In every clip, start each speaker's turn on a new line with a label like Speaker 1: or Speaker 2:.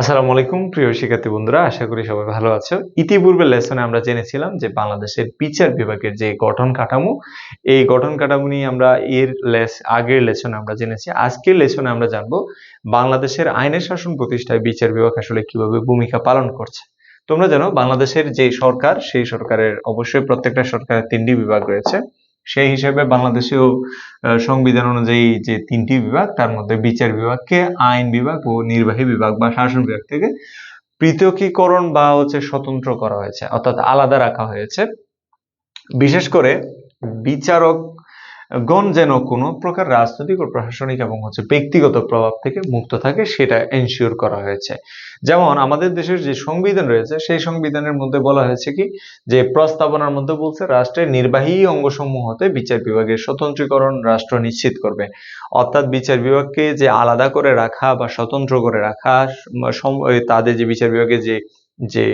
Speaker 1: আসসালামু আলাইকুম, প্রিয় শিক্ষার্থী বন্ধুরা, আশা করি সবাই ভালো আছো। ইতিপূর্বের লেসনে আমরা জেনেছিলাম যে বাংলাদেশের বিচার বিভাগের যে গঠন কাঠামো, এই গঠন কাঠামো নিয়ে আমরা এর লেস, আগের লেসনে আমরা জেনেছি। আজকের লেসনে আমরা জানব বাংলাদেশের আইনের শাসন প্রতিষ্ঠায় বিচার বিভাগ আসলে কীভাবে ভূমিকা পালন করছে। তোমরা জানো, বাংলাদেশের যে সরকার, সেই সরকারের অবশ্যই প্রত্যেকটা সরকারের তিনটি বিভাগ রয়েছে। সেই হিসেবে বাংলাদেশেও সংবিধান অনুযায়ী যে তিনটি বিভাগ, তার মধ্যে বিচার বিভাগকে, আইন বিভাগ ও নির্বাহী বিভাগ বা শাসন বিভাগ থেকে পৃথকীকরণ বা হচ্ছে স্বতন্ত্র করা হয়েছে, অর্থাৎ আলাদা রাখা হয়েছে। বিশেষ করে বিচারক গণ যেন কোনো প্রকার রাজনৈতিক ও প্রশাসনিক এবং হচ্ছে ব্যক্তিগত প্রভাব থেকে মুক্ত থাকে, সেটা এনশিওর করা হয়েছে। যেমন আমাদের দেশের যে সংবিধান রয়েছে, সেই সংবিধানের মধ্যে বলা হয়েছে কি, যে প্রস্তাবনার মধ্যে বলছে, রাষ্ট্রের নির্বাহী অঙ্গসমূহ হতে বিচার বিভাগের স্বতন্ত্রীকরণ রাষ্ট্র নিশ্চিত করবে। অর্থাৎ বিচার বিভাগকে যে আলাদা করে রাখা বা স্বতন্ত্র করে রাখা তাদের যে বিচার বিভাগের যে যে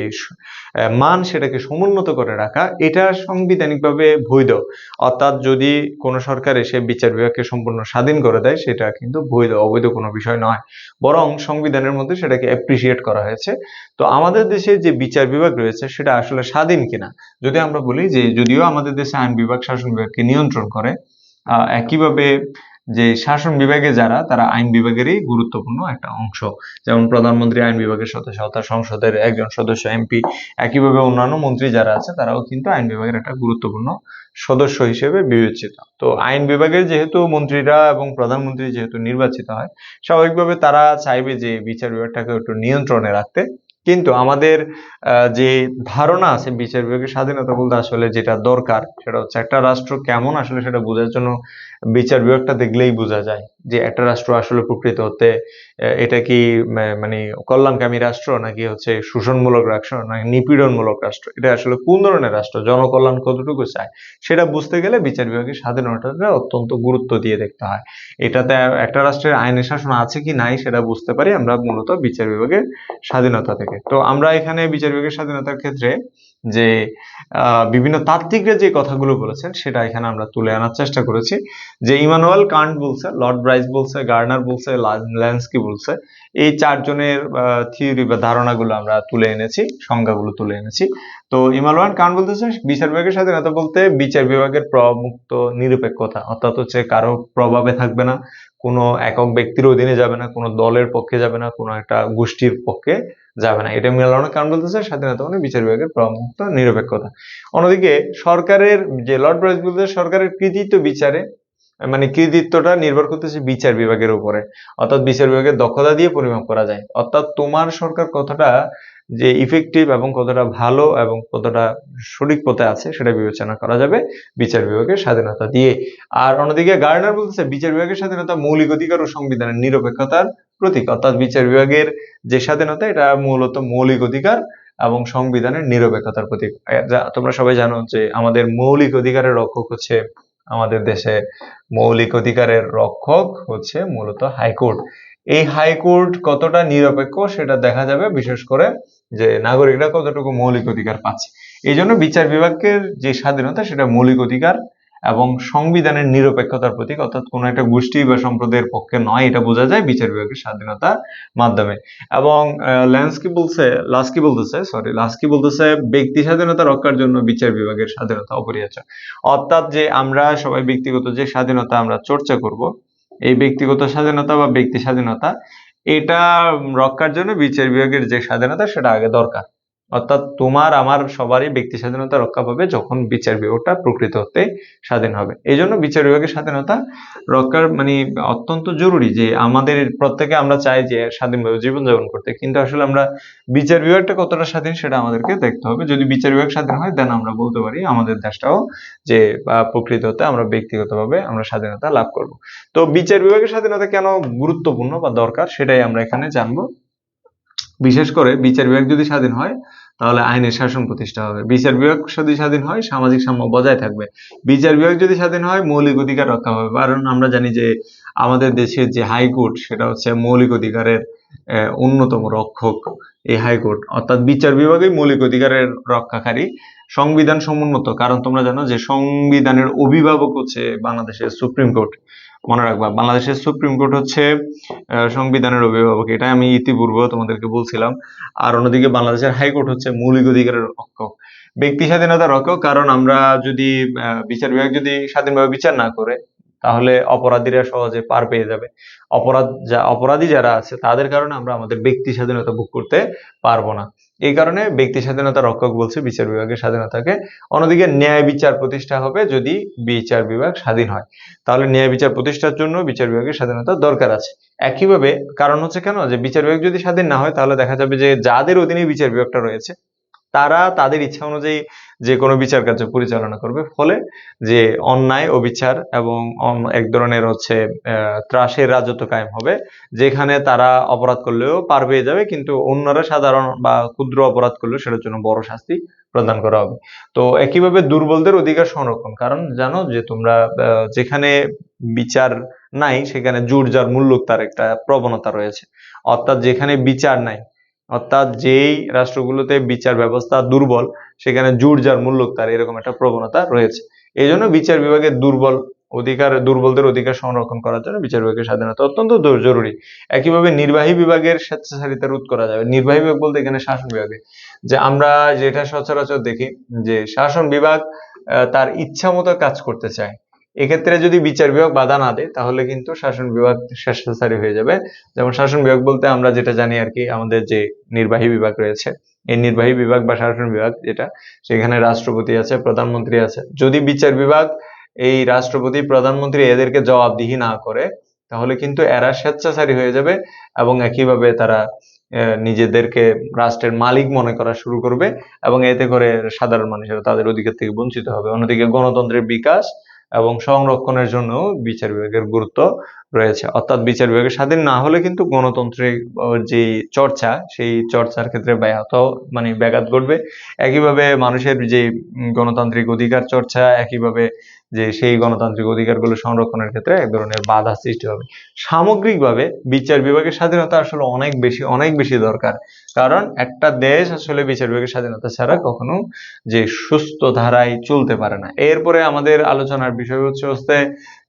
Speaker 1: মান সেটাকে সমুন্নত করে রাখা এটা সাংবিধানিকভাবে বৈধ। অর্থাৎ যদি কোনো সরকার এসে বিচার বিভাগকে সম্পূর্ণ স্বাধীন করে দেয় সেটা কিন্তু বৈধ অবৈধ কোনো বিষয় নয়। বরং সংবিধানের মধ্যে সেটাকে অ্যাপ্রিসিয়েট করা হয়েছে। তো আমাদের দেশে যে বিচার বিভাগ রয়েছে সেটা আসলে স্বাধীন কিনা? যদি আমরা বলি যে যদিও আমাদের দেশে আইন বিভাগ শাসন বিভাগকে নিয়ন্ত্রণ করে আহ, একইভাবে যে শাসন বিভাগে যারা, তারা আইন বিভাগেরই গুরুত্বপূর্ণ একটা অংশ। যেমন প্রধানমন্ত্রী আইন বিভাগের সদস্য অর্থাৎ সংসদের একজন সদস্য, এমপি, একইভাবে অন্যান্য মন্ত্রী যারা আছে, তারাও কিন্তু আইন বিভাগের একটা গুরুত্বপূর্ণ সদস্য হিসেবে বিবেচিত। তো আইন বিভাগের যেহেতু মন্ত্রীরা এবং প্রধানমন্ত্রী যেহেতু নির্বাচিত হয়, স্বাভাবিকভাবে তারা চাইবে যে বিচার বিভাগটাকে একটু নিয়ন্ত্রণে রাখতে। কিন্তু আমাদের যে ধারণা আছে বিচার বিভাগের স্বাধীনতা বলতে আসলে যেটা দরকার, সেটা হচ্ছে একটা রাষ্ট্র কেমন আসলে সেটা বোঝার জন্য বিচার বিভাগটা দেখলেই বোঝা যায় যে একটা রাষ্ট্র আসলে প্রকৃত হতে এটা কি মানে কল্যাণকামী রাষ্ট্র নাকি হচ্ছে শোষণমূলক রাষ্ট্র নাকি নিপীড়নমূলক রাষ্ট্র? এটা আসলে কোন ধরনের রাষ্ট্র? জনকল্যাণ কতটুকু চায়? সেটা বুঝতে গেলে বিচার বিভাগের স্বাধীনতাটা অত্যন্ত গুরুত্ব দিয়ে দেখতে হয়। এটাতে একটা রাষ্ট্রের আইনের শাসন আছে কি নাই সেটা বুঝতে পারি আমরা মূলত বিচার বিভাগের স্বাধীনতা থেকে। তো আমরা এখানে বিচার বিভাগের স্বাধীনতার ক্ষেত্রে যে বিভিন্ন তাত্ত্বিকরা যে কথাগুলো বলেছেন সেটা এখানে আমরা তুলে আনার চেষ্টা করেছি। যে ইমানুয়াল কান্ট বলছে, লর্ড ব্রাইস বলছে, গার্নার বলছে ল্যান্সকি বলছে, এই চারজনের থিওরি বা ধারণাগুলো আমরা তুলে এনেছি, সংজ্ঞাগুলো তুলে এনেছি। তো ইমানুয়াল কান্ট বলতেছে বিচার বিভাগের স্বাধীনতা বলতে, বিচার বিভাগের প্রমুক্ত নিরপেক্ষতা, অর্থাৎ হচ্ছে কারও প্রভাবে থাকবে না, কোনো একক ব্যক্তির অধীনে যাবে না, কোনো দলের পক্ষে যাবে না, কোনো একটা গোষ্ঠীর পক্ষে যাবে না, এটা মিলানোর কারণ বলতেছে স্বাধীনতা মানে বিচার বিভাগের প্রমুক্ত নিরপেক্ষতা। অন্যদিকে সরকারের, যে লর্ড ব্রাইস বলতে সরকারের কৃতিত্ব বিচারে মানে কৃতিত্বটা নির্ভর করতেছে বিচার বিভাগের উপরে। অর্থাৎ বিচার বিভাগের দক্ষতা দিয়ে পরিমাপ করা যায়। অর্থাৎ তোমার সরকার কতটা যে ইফেক্টিভ এবং কতটা ভালো এবং কতটা সঠিক পথে আছে সেটা বিবেচনা করা যাবে বিচার বিভাগের স্বাধীনতা দিয়ে। আর অন্যদিকে গার্ডনার বলতেছে, বিচার বিভাগের স্বাধীনতা মৌলিক অধিকার ও সংবিধানের নিরপেক্ষতার প্রতীক। অর্থাৎ বিচার বিভাগের যে স্বাধীনতা, এটা মূলত মৌলিক অধিকার এবং সংবিধানের নিরপেক্ষতার প্রতীক। তোমরা সবাই জানো যে আমাদের মৌলিক অধিকারের রক্ষক হচ্ছে আমাদের দেশে মৌলিক অধিকারের রক্ষক হচ্ছে মূলত হাইকোর্ট। এই হাইকোর্ট কতটা নিরপেক্ষ সেটা দেখা যাবে, বিশেষ করে যে নাগরিকরা কতটুকু মৌলিক অধিকার পাচ্ছে। এই জন্য বিচার বিভাগের যে স্বাধীনতা সেটা মৌলিক অধিকার এবং সংবিধানের নিরপেক্ষতার প্রতীক, অর্থাৎ কোনো একটা গোষ্ঠী বা সম্প্রদায়ের পক্ষে নয়, এটা বোঝা যায় বিচার বিভাগের স্বাধীনতার মাধ্যমে। এবং ল্যান্সকি বলছে লাস্কি বলতেছে সরি লাস্কি বলতেছে, ব্যক্তি স্বাধীনতা রক্ষার জন্য বিচার বিভাগের স্বাধীনতা অপরিহার্য। অর্থাৎ যে আমরা সবাই ব্যক্তিগত যে স্বাধীনতা আমরা চর্চা করব এই ব্যক্তিগত স্বাধীনতা বা ব্যক্তি স্বাধীনতা, এটা রক্ষার জন্য বিচার বিভাগের যে স্বাধীনতা, সেটা আগে দরকার। অর্থাৎ তোমার, আমার সবারই ব্যক্তি স্বাধীনতা রক্ষা পাবে যখন বিচার বিভাগটা প্রকৃত হতে স্বাধীন হবে। এই জন্য বিচার বিভাগের স্বাধীনতা রক্ষার মানে অত্যন্ত জরুরি যে আমাদের প্রত্যেকে আমরা চাই যে স্বাধীনভাবে জীবনযাপন করতে। কিন্তু আসলে আমরা বিচার বিভাগটা কতটা স্বাধীন সেটা আমাদেরকে দেখতে হবে। যদি বিচার বিভাগ স্বাধীন হয় দেন আমরা বলতে পারি আমাদের দেশটাও যে প্রকৃত হতে আমরা ব্যক্তিগতভাবে আমরা স্বাধীনতা লাভ করব। তো বিচার বিভাগের স্বাধীনতা কেন গুরুত্বপূর্ণ বা দরকার সেটাই আমরা এখানে জানব। বিশেষ করে বিচার বিভাগ যদি স্বাধীন হয়, তাহলে আইনের শাসন প্রতিষ্ঠা হবে। বিচার বিভাগ যদি স্বাধীন হয়, সামাজিক সাম্য বজায় থাকবে। বিচার বিভাগ যদি স্বাধীন হয়, মৌলিক অধিকার রক্ষা হবে। কারণ আমরা জানি যে আমাদের দেশের যে হাইকোর্ট সেটা হচ্ছে মৌলিক অধিকারের অন্যতম রক্ষক এই হাইকোর্ট অর্থাৎ বিচার বিভাগই মৌলিক অধিকারের রক্ষাকারী। সংবিধান সমুন্নত, কারণ তোমরা জানো যে সংবিধানের অভিভাবক হচ্ছে বাংলাদেশের সুপ্রিম কোর্ট মনে রাখবা, বাংলাদেশের সুপ্রিম কোর্ট হচ্ছে সংবিধানের অভিভাবক। এটা আমি ইতিপূর্বে তোমাদেরকে বলছিলাম। আর অন্যদিকে বাংলাদেশের হাইকোর্ট হচ্ছে মৌলিক অধিকারের রক্ষক। ব্যক্তি স্বাধীনতা রক্ষক, কারণ আমরা যদি বিচার বিভাগ যদি স্বাধীনভাবে বিচার না করে তাহলে অপরাধীরা সহজে পার পেয়ে যাবে। অপরাধ যা, অপরাধী যারা আছে, তাদের কারণে আমরা আমাদের ব্যক্তি স্বাধীনতা ভোগ করতে পারব না। এই কারণে ব্যক্তি স্বাধীনতা রক্ষক বলছে, বিচার বিভাগের স্বাধীনতাকে। অন্যদিকে ন্যায় বিচার প্রতিষ্ঠা হবে যদি বিচার বিভাগ স্বাধীন হয়। তাহলে ন্যায় বিচার প্রতিষ্ঠার জন্য বিচার বিভাগের স্বাধীনতা দরকার আছে। একইভাবে কারণ হচ্ছে কেন? যে বিচার বিভাগ যদি স্বাধীন না হয়, তাহলে দেখা যাবে যে যাদের অধীনে বিচার বিভাগটা রয়েছে, তারা তাদের ইচ্ছা অনুযায়ী যে কোনো বিচার কার্য পরিচালনা করবে। ফলে যে অন্যায়, অবিচার এবং এক ধরনের হচ্ছে ত্রাসের রাজত্ব কায়েম হবে, যেখানে তারা অপরাধ করলেও পার পেয়ে যাবে, কিন্তু অন্যরা সাধারণ বা ক্ষুদ্র অপরাধ করলেও সেটার জন্য বড় শাস্তি প্রদান করা হবে। তো একইভাবে দুর্বলদের অধিকার সংরক্ষণ, কারণ জানো যে তোমরা যেখানে বিচার নাই, সেখানে জোর যার মূল্য তার একটা প্রবণতা রয়েছে। অর্থাৎ যেখানে বিচার নাই অর্থাৎ যেই রাষ্ট্রগুলোতে বিচার ব্যবস্থা দুর্বল, সেখানে জোর যার মূল্য তার এরকম একটা প্রবণতা রয়েছে। এই জন্য বিচার বিভাগের দুর্বল অধিকার, দুর্বলদের অধিকার সংরক্ষণ করার জন্য বিচার বিভাগের স্বাধীনতা অত্যন্ত জরুরি। একইভাবে নির্বাহী বিভাগের স্বেচ্ছাচারিতা রোধ করা যাবে। নির্বাহী বিভাগ বলতে এখানে শাসন বিভাগে। যে আমরা যেটা সচরাচর দেখি যে শাসন বিভাগ তার ইচ্ছা মতো কাজ করতে চায়। এক্ষেত্রে যদি বিচার বিভাগ বাধা না দেয়, তাহলে কিন্তু শাসন বিভাগ স্বেচ্ছাচারী হয়ে যাবে। যেমন শাসন বিভাগ বলতে আমরা যেটা জানি আর কি, আমাদের যে নির্বাহী বিভাগ রয়েছে, এই নির্বাহী বিভাগ বা শাসন বিভাগ যেটা, সেখানে রাষ্ট্রপতি আছে, প্রধানমন্ত্রী আছে। যদি বিচার বিভাগ এই রাষ্ট্রপতি, প্রধানমন্ত্রী এদেরকে জবাবদিহি না করে, তাহলে কিন্তু এরা স্বেচ্ছাচারী হয়ে যাবে এবং একইভাবে তারা নিজেদেরকে রাষ্ট্রের মালিক মনে করা শুরু করবে এবং এতে করে সাধারণ মানুষেরা তাদের অধিকার থেকে বঞ্চিত হবে। অন্যদিকে গণতন্ত্রের বিকাশ এবং সংরক্ষণের জন্য বিচার বিভাগের গুরুত্ব রয়েছে। অর্থাৎ বিচার বিভাগের স্বাধীন না হলে কিন্তু গণতন্ত্রের যে চর্চা, সেই চর্চার ক্ষেত্রে ব্যাহত মানে ব্যাঘাত ঘটবে। একইভাবে মানুষের যে গণতান্ত্রিক অধিকার চর্চা, একইভাবে যে, সেই গণতান্ত্রিক অধিকারগুলো সংরক্ষণের ক্ষেত্রে এক ধরনের বাধা সৃষ্টি হবে। সামগ্রিকভাবে বিচার বিভাগের স্বাধীনতা আসলে অনেক বেশি অনেক বেশি দরকার। কারণ একটা দেশ আসলে বিচার বিভাগের স্বাধীনতা ছাড়া কখনো যে সুস্থ ধারায় চলতে পারে না। এরপরে আমাদের আলোচনার বিষয় হচ্ছে হচ্ছে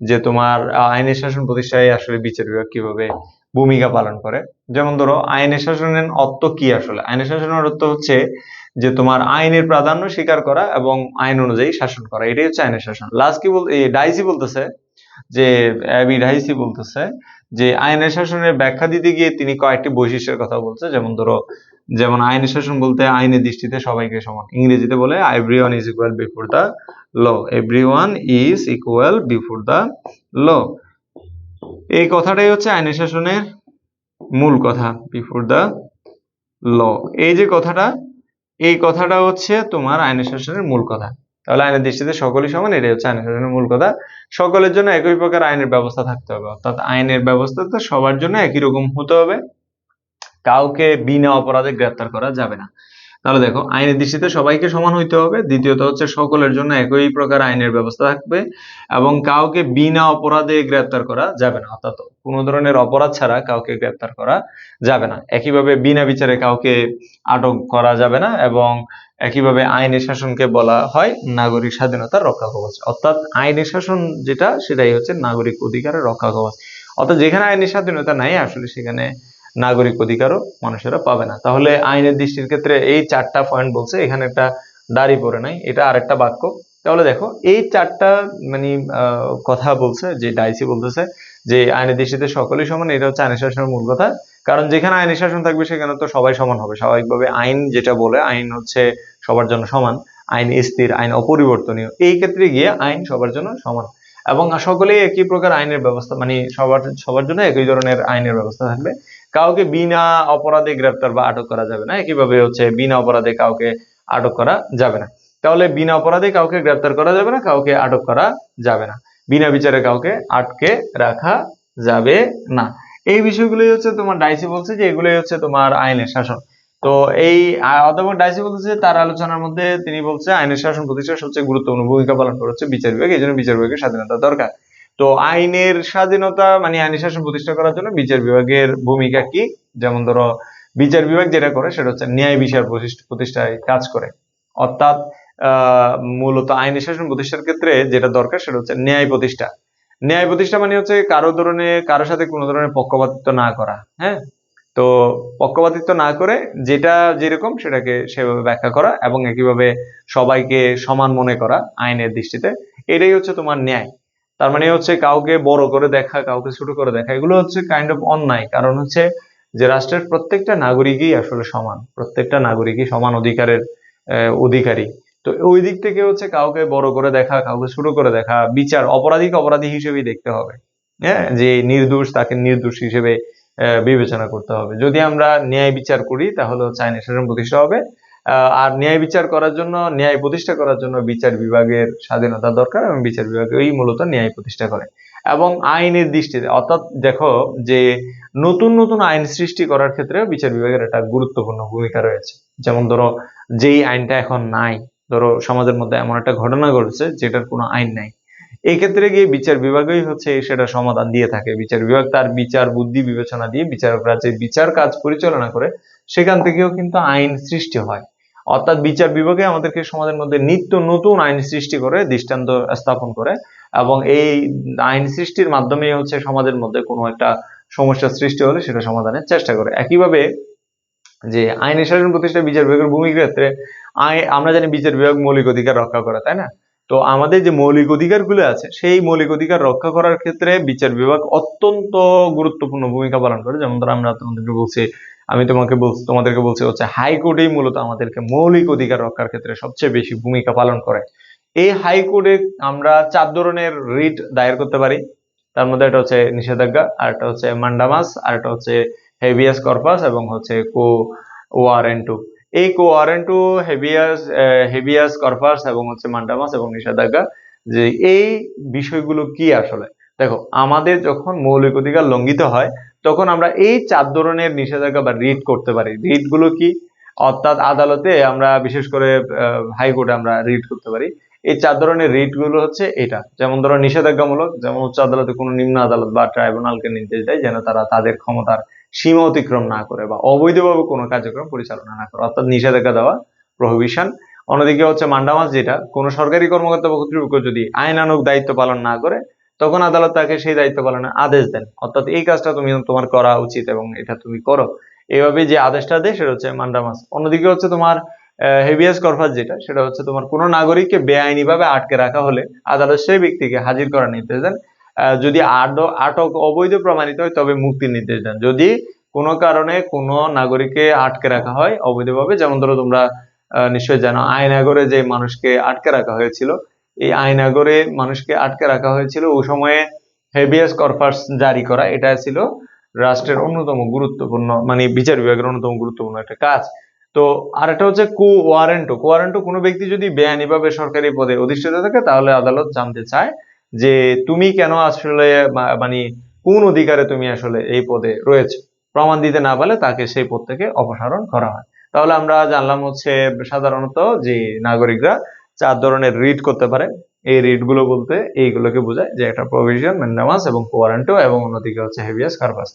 Speaker 1: যে তোমার আইনের শাসন প্রতিষ্ঠায় আসলে বিচার বিভাগ কীভাবে ভূমিকা পালন করে। যেমন ধরো, আইনের শাসনের অর্থ কি আসলে? আইনের শাসনের অর্থ হচ্ছে যে তোমার আইনের প্রাধান্য স্বীকার করা এবং আইন অনুযায়ী শাসন করা। এটাই হচ্ছে আইনের শাসন। লাস্ট কি বল, এই ডাইসি বলতেছে যে ডাইসি বলতেছে যে আইনের শাসনের ব্যাখ্যা দিতে গিয়ে তিনি কয়েকটি বৈশিষ্ট্যের কথা বলছে। যেমন ধরো, যেমন আইনের শাসন বলতে আইনের দৃষ্টিতে সবাইকে সমান। ইংরেজিতে বলে everyone is equal before the law everyone is equal before the law এই কথাটাই হচ্ছে আইনের শাসনের মূল কথা বিফোর দ্য ল এই যে কথাটা, এই কথাটা হচ্ছে তোমার আইনের শাসনের মূল কথা। তাহলে আইনের দৃষ্টিতে সকলেই সমান, এটাই হচ্ছে আইনের শাসনের মূল কথা। সকলের জন্য একই প্রকার আইনের ব্যবস্থা থাকতে হবে। অর্থাৎ আইনের ব্যবস্থা তো সবার জন্য একই রকম হতে হবে। কাউকে বিনা অপরাধে গ্রেপ্তার করা যাবে না। তাহলে দেখো, আইনের দৃষ্টিতে সবাইকে সমান হইতে হবে। দ্বিতীয়ত হচ্ছে সকলের জন্য একই প্রকার আইনের ব্যবস্থা থাকবে এবং কাউকে বিনা অপরাধে গ্রেপ্তার করা যাবে না। অর্থাৎ কোনো ধরনের অপরাধ ছাড়া কাউকে গ্রেপ্তার করা যাবে না। একইভাবে বিনা বিচারে কাউকে আটক করা যাবে না এবং একইভাবে আইনের শাসনকে বলা হয় নাগরিক স্বাধীনতার রক্ষা কবচ। অর্থাৎ আইনের শাসন যেটা, সেটাই হচ্ছে নাগরিক অধিকারের রক্ষা কবচ। অর্থাৎ যেখানে আইনের স্বাধীনতা নাই, আসলে সেখানে নাগরিক অধিকারও মানুষেরা পাবে না। তাহলে আইনের দৃষ্টির ক্ষেত্রে এই চারটা পয়েন্ট বলছে, এখানে একটা দাড়ি পড়ে নাই, এটা আরেকটা বাক্য। তাহলে দেখো, এই চারটা মানে কথা বলছে, যে ডাইসি বলতেছে, যে আইনের দৃষ্টিতে সকলেই সমান, এটা হচ্ছে আইনের শাসনের মূল কথা। কারণ যেখানে আইনের শাসন থাকবে, সেখানে তো সবাই সমান হবে। স্বাভাবিকভাবে আইন যেটা বলে, আইন হচ্ছে সবার জন্য সমান, আইন স্থির, আইন অপরিবর্তনীয়। এই ক্ষেত্রে গিয়ে আইন সবার জন্য সমান। এবং সকলেই একই প্রকার আইনের ব্যবস্থা মানে সবার সবার জন্য একই ধরনের আইনের ব্যবস্থা থাকবে। কাউকে বিনা অপরাধে গ্রেপ্তার বা আটক করা যাবে না। একইভাবে হচ্ছে বিনা অপরাধে কাউকে আটক করা যাবে না। তাহলে বিনা অপরাধে কাউকে গ্রেপ্তার করা যাবে না, কাউকে আটক করা যাবে না। বিনা বিচারে কাউকে আটকে রাখা যাবে না। এই বিষয়গুলোই হচ্ছে তোমার ডাইসি বলছে যে এগুলোই হচ্ছে তোমার আইনের শাসন। তো এই অধ্যাপক ডাইসি বলতেছে তার আলোচনার মধ্যে তিনি বলছে আইনের শাসন প্রতিষ্ঠা সবচেয়ে গুরুত্বপূর্ণ ভূমিকা পালন করে হচ্ছে বিচার বিভাগ, এই জন্য বিচার বিভাগের স্বাধীনতা দরকার। তো আইনের স্বাধীনতা মানে আইনের শাসন প্রতিষ্ঠা করার জন্য বিচার বিভাগের ভূমিকা কি? যেমন ধরো, বিচার বিভাগ যেটা করে সেটা হচ্ছে ন্যায় বিচার প্রতিষ্ঠ- প্রতিষ্ঠায় কাজ করে। অর্থাৎ মূলত আইনের শাসন প্রতিষ্ঠার ক্ষেত্রে যেটা দরকার সেটা হচ্ছে ন্যায় প্রতিষ্ঠা। ন্যায় প্রতিষ্ঠা মানে হচ্ছে কারও ধরনের কারোর সাথে কোনো ধরনের পক্ষপাতিত্ব না করা হ্যাঁ? তো পক্ষপাতিত্ব না করে যেটা যেরকম সেটাকে সেভাবে ব্যাখ্যা করা এবং একইভাবে সবাইকে সমান মনে করা আইনের দৃষ্টিতে, এটাই হচ্ছে তোমার ন্যায়। তার মানে হচ্ছে কাউকে বড় করে দেখা, কাউকে ছোট করে দেখা, এগুলো হচ্ছে কাইন্ড অফ অন্যায়। কারণ হচ্ছে যে রাষ্ট্রের প্রত্যেকটা নাগরিকই আসলে সমান, প্রত্যেকটা নাগরিকই সমান অধিকারের অধিকারী। তো ওই দিক থেকে হচ্ছে কাউকে বড় করে দেখা, কাউকে ছোট করে দেখা, বিচার, অপরাধীকে অপরাধী হিসেবেই দেখতে হবে। হ্যাঁ? যে নির্দোষ তাকে নির্দোষ হিসেবে বিবেচনা করতে হবে। যদি আমরা ন্যায় বিচার করি, তাহলে হচ্ছে আইনের শাসন প্রতিষ্ঠা হবে। আর ন্যায় বিচার করার জন্য, ন্যায় প্রতিষ্ঠা করার জন্য বিচার বিভাগের স্বাধীনতা দরকার এবং বিচার বিভাগ ওই মূলত ন্যায় প্রতিষ্ঠা করে। এবং আইনের দৃষ্টিতে, অর্থাৎ দেখো যে নতুন নতুন আইন সৃষ্টি করার ক্ষেত্রে বিচার বিভাগের একটা গুরুত্বপূর্ণ ভূমিকা রয়েছে। যেমন ধরো, যেই আইনটা এখন নাই ধরো সমাজের মধ্যে এমন একটা ঘটনা ঘটেছে যেটার কোনো আইন নাই। এই ক্ষেত্রে গিয়ে বিচার বিভাগই হচ্ছে সেটা সমাধান দিয়ে থাকে। বিচার বিভাগ তার বিচার, বুদ্ধি, বিবেচনা দিয়ে বিচারকরা যে বিচার কাজ পরিচালনা করে, সেখান থেকেও কিন্তু আইন সৃষ্টি হয়। অর্থাৎ বিচার বিভাগে আমাদেরকে সমাজের মধ্যে নিত্য নতুন আইন সৃষ্টি করে, দৃষ্টান্ত স্থাপন করে এবং এই আইন সৃষ্টির মাধ্যমে হচ্ছে সমাজের মধ্যে কোনো একটা সমস্যা সৃষ্টি হলে সেটা সমাধানের চেষ্টা করে। একইভাবে যে আইন শাসন প্রতিষ্ঠা বিচার বিভাগের ভূমিকার ক্ষেত্রে আমরা জানি বিচার বিভাগ মৌলিক অধিকার রক্ষা করা, তাই না? তো আমাদের যে মৌলিক অধিকারগুলো আছে, সেই মৌলিক অধিকার রক্ষা করার ক্ষেত্রে বিচার বিভাগ অত্যন্ত গুরুত্বপূর্ণ ভূমিকা পালন করে। যেমন ধরো আমরা তোমাদেরকে বলছি, আমি তোমাকে বলছি, তোমাদেরকে বলছি হচ্ছে হাইকোর্টেই মূলত আমাদেরকে মৌলিক অধিকার রক্ষার ক্ষেত্রে সবচেয়ে বেশি ভূমিকা পালন করে। এই হাইকোর্টে আমরা চার ধরনের রিট দায়ের করতে পারি। তার মধ্যে একটা হচ্ছে নিষেধাজ্ঞা, আর একটা হচ্ছে মান্ডামাস আর একটা হচ্ছে হেভিয়াস কর্পাস এবং হচ্ছে কো ওয়ারেন্টু। এই quo warranto habeas habeas corpus এবং হচ্ছে মান্ডামাস এবং নিষেধাজ্ঞা যে এই বিষয়গুলো কি আসলে? দেখো, আমাদের যখন মৌলিক অধিকার লঙ্ঘিত হয়, তখন আমরা এই চার ধরনের নিষেধাজ্ঞা বা রিট করতে পারি। রিটগুলো কি? অর্থাৎ আদালতে আমরা বিশেষ করে হাইকোর্টে আমরা রিট করতে পারি। এই চার ধরনের রিটগুলো হচ্ছে এটা। যেমন ধরো নিষেধাজ্ঞামূলক যেমন উচ্চ আদালতে কোনো নিম্ন আদালত বা ট্রাইব্যুনালকে নির্দেশ দেয় যেন তারা তাদের ক্ষমতার সীমা অতিক্রম না করে বা অবৈধভাবে কোনো কার্যক্রম পরিচালনা না করে, অর্থাৎ নিষেধাজ্ঞা দেওয়া প্রহিবিশন। অন্যদিকে হচ্ছে মান্ডামাস যেটা, কোনো সরকারি কর্মকর্তা বা কর্তৃপক্ষ যদি আইনানুগ দায়িত্ব পালন না করে, তখন আদালত তাকে সেই দায়িত্ব পালনের আদেশ দেন। অর্থাৎ এই কাজটা তুমি তোমার করা উচিত এবং এটা তুমি করো। এইভাবে যে আদেশটা দেয়, সেটা হচ্ছে মান্ডামাস অন্যদিকে হচ্ছে তোমার হেভিয়াস কর্পাস যেটা, সেটা হচ্ছে তোমার কোনো নাগরিককে বেআইনিভাবে আটকে রাখা হলে আদালত সেই ব্যক্তিকে হাজির করার নির্দেশ দেন। যদি আট- আটক অবৈধ প্রমাণিত হয় তবে মুক্তির নির্দেশ দেন। যদি কোনো কারণে কোনো নাগরিককে আটকে রাখা হয় অবৈধভাবে যেমন ধরো তোমরা আহ, নিশ্চয়ই জানো আয়নাগরে যে মানুষকে আটকে রাখা হয়েছিল এই আয়নাগরে মানুষকে আটকে রাখা হয়েছিল ওই সময়ে হেভিয়াস কর্পাস জারি করা। এটা ছিল রাষ্ট্রের অন্যতম গুরুত্বপূর্ণ মানে বিচার বিভাগের অন্যতম গুরুত্বপূর্ণ একটা কাজ। তো আর একটা হচ্ছে কো ওয়ারেন্টো কো ওয়ারেন্টো কোনো ব্যক্তি যদি বেআইনিভাবে সরকারি পদে অধিষ্ঠিত থাকে তাহলে আদালত জানতে চায় যে তুমি কেন আসলে মানে কোন অধিকারে তুমি আসলে এই পদে রয়েছে? প্রমাণ দিতে না পারলে তাকে সেই পদ থেকে অপসারণ করা হয়। তাহলে আমরা জানলাম হচ্ছে সাধারণত যে নাগরিকরা চার ধরনের রিট করতে পারে। এই রিডগুলো বলতে এইগুলোকে বোঝায় যে একটা প্রভিশন ম্যান্ডামাস এবং কোয়ারেন্টো এবং অন্যদিকে হচ্ছে হেভিয়াস কার্পাস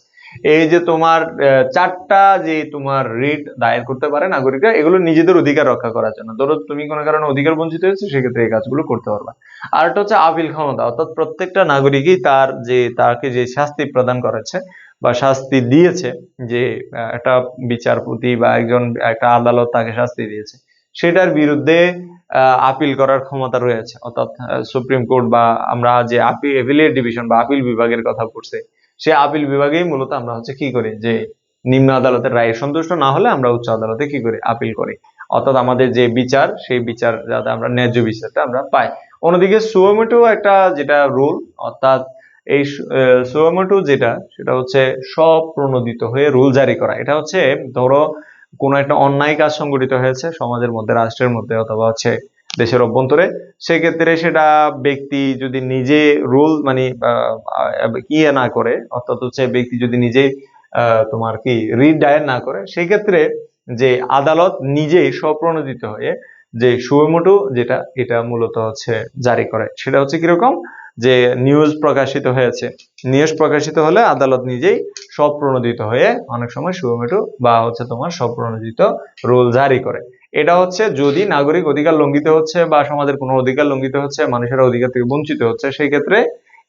Speaker 1: এই যে তোমার চারটা যে তোমার রিট দায়ের করতে পারে নাগরিকরা, এগুলো নিজেদের অধিকার রক্ষা করার জন্য। ধরো তুমি কোনো কারণে অধিকার বঞ্চিত হয়েছে, সেক্ষেত্রে এই কাজগুলো করতে পারবা। আর একটা হচ্ছে আপিল ক্ষমতা, অর্থাৎ প্রত্যেকটা নাগরিকই তার যে, তাকে যে শাস্তি প্রদান করেছে বা শাস্তি দিয়েছে যে একটা বিচারপতি বা একজন, একটা আদালত তাকে শাস্তি দিয়েছে, সেটার বিরুদ্ধে আপিল করার ক্ষমতা রয়েছে। অর্থাৎ সুপ্রিম কোর্ট বা আমরা যে আপিল, এভিলিয়েট ডিভিশন বা আপিল বিভাগের কথা পড়ছে, সে আপিল বিভাগেই মূলত আমরা হচ্ছে কি করি? যে নিম্ন আদালতের রায়ে সন্তুষ্ট না হলে আমরা উচ্চ আদালতে কি করি? আপিল করি। অর্থাৎ আমাদের যে বিচার, সেই বিচার যাতে আমরা ন্যায্য বিচারটা আমরা পাই। অন্যদিকে সুয়োমেটো একটা যেটা রুল, অর্থাৎ এই সুয়োমেটো যেটা, সেটা হচ্ছে স্বপ্রণোদিত হয়ে রুল জারি করা। এটা হচ্ছে, ধরো কোনো একটা অন্যায় কাজ সংগঠিত হয়েছে সমাজের মধ্যে, রাষ্ট্রের মধ্যে অথবা হচ্ছে দেশের অভ্যন্তরে, সেক্ষেত্রে সেটা ব্যক্তি যদি নিজে রুল মানে ইয়ে না করে, অর্থাৎ হচ্ছে ব্যক্তি যদি নিজে তোমার কি রিট দায়ের না করে, সেক্ষেত্রে যে আদালত নিজেই স্বপ্রণোদিত হয়ে যে সুমোটো যেটা, এটা মূলত হচ্ছে জারি করে, সেটা হচ্ছে কীরকম? যে নিউজ প্রকাশিত হয়েছে। নিউজ প্রকাশিত হলে আদালত নিজেই স্বপ্রণোদিত হয়ে অনেক সময় সুমোটো বা হচ্ছে তোমার স্বপ্রণোদিত রুল জারি করে। এটা হচ্ছে যদি নাগরিক অধিকার লঙ্ঘিত হচ্ছে বা সমাজের কোনো অধিকার লঙ্ঘিত হচ্ছে, মানুষের অধিকার থেকে বঞ্চিত হচ্ছে, সেই ক্ষেত্রে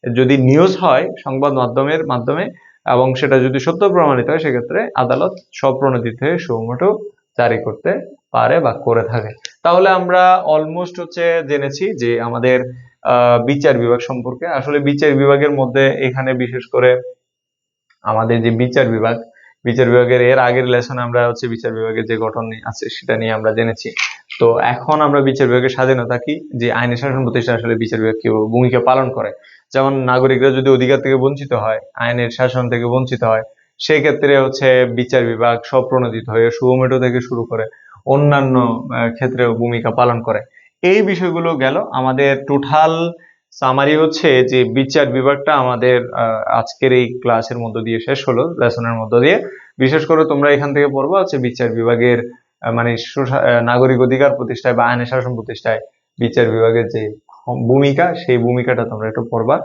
Speaker 1: যদি নিউজ হয় সংবাদ মাধ্যমের মাধ্যমে এবং সেটা যদি সত্য প্রমাণিত হয়, সেক্ষেত্রে আদালত স্বপ্রণোদিত হয়ে সুমোটো জারি করতে পারে বা করে থাকে। তাহলে আমরা অলমোস্ট হচ্ছে জেনেছি যে আমাদের বিচার বিভাগ সম্পর্কে। আসলে বিচার বিভাগের মধ্যে এখানে বিশেষ করে আমাদের যে বিচার বিভাগ, বিচার বিভাগের এর আগের লেসনে আমরা হচ্ছে বিচার বিভাগের যে গঠন আছে সেটা নিয়ে আমরা জেনেছি। তো এখন আমরা বিচার বিভাগের স্বাধীনতা কি যে আইনের শাসন প্রতিষ্ঠা আসলে বিচার বিভাগ কীভাবে ভূমিকা পালন করে। যেমন নাগরিকরা যদি অধিকার থেকে বঞ্চিত হয়, আইনের শাসন থেকে বঞ্চিত হয় সেই ক্ষেত্রে হচ্ছে বিচার বিভাগ স্বপ্রণোদিত হয়ে সুমেটো থেকে শুরু করে অন্যান্য ক্ষেত্রেও ভূমিকা পালন করে। এই বিষয়গুলো গেল। আমাদের টোটাল সামারি হচ্ছে যে বিচার বিভাগটা আমাদের আজকের এই ক্লাসের মধ্য দিয়ে শেষ হলো লেসনের মধ্য দিয়ে। বিশেষ করে তোমরা এখান থেকে পড়বা হচ্ছে বিচার বিভাগের মানে নাগরিক অধিকার প্রতিষ্ঠায় বা আইনের শাসন প্রতিষ্ঠায় বিচার বিভাগের যে ভূমিকা, সেই ভূমিকাটা তোমরা একটু পড়বা।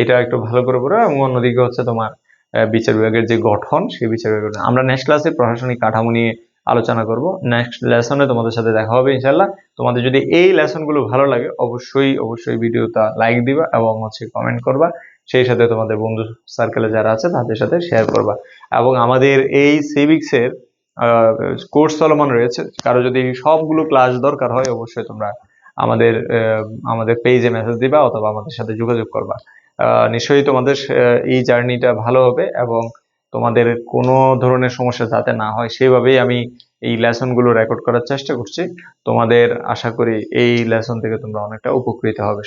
Speaker 1: এটা একটু ভালো করে পড়ো এবং অন্যদিকে হচ্ছে তোমার বিচার বিভাগের যে গঠন, সেই বিচার বিভাগের আমরা নেক্সট ক্লাসে প্রশাসনিক কাঠামো নিয়ে আলোচনা করব। নেক্সট লেসনে তোমাদের সাথে দেখা হবে ইনশাল্লাহ তোমাদের যদি এই লেসনগুলো ভালো লাগে, অবশ্যই অবশ্যই ভিডিওটা লাইক দিবা এবং হচ্ছে কমেন্ট করবা। সেই সাথে তোমাদের বন্ধু সার্কেলে যারা আছে, তাদের সাথে শেয়ার করবা। এবং আমাদের এই সিভিক্সের কোর্স চলমান রয়েছে। কারও যদি সবগুলো ক্লাস দরকার হয়, অবশ্যই তোমরা আমাদের আমাদের পেজে মেসেজ দিবা অথবা আমাদের সাথে যোগাযোগ করবা। নিশ্চয়ই তোমাদের এই জার্নিটা ভালো হবে এবং তোমাদের কোনো ধরনের সমস্যা যাতে না হয় সেভাবেই আমি এই লেসনগুলো রেকর্ড করার চেষ্টা করছি। তোমাদের আশা করি এই লেসন থেকে তোমরা অনেকটা উপকৃত হবে।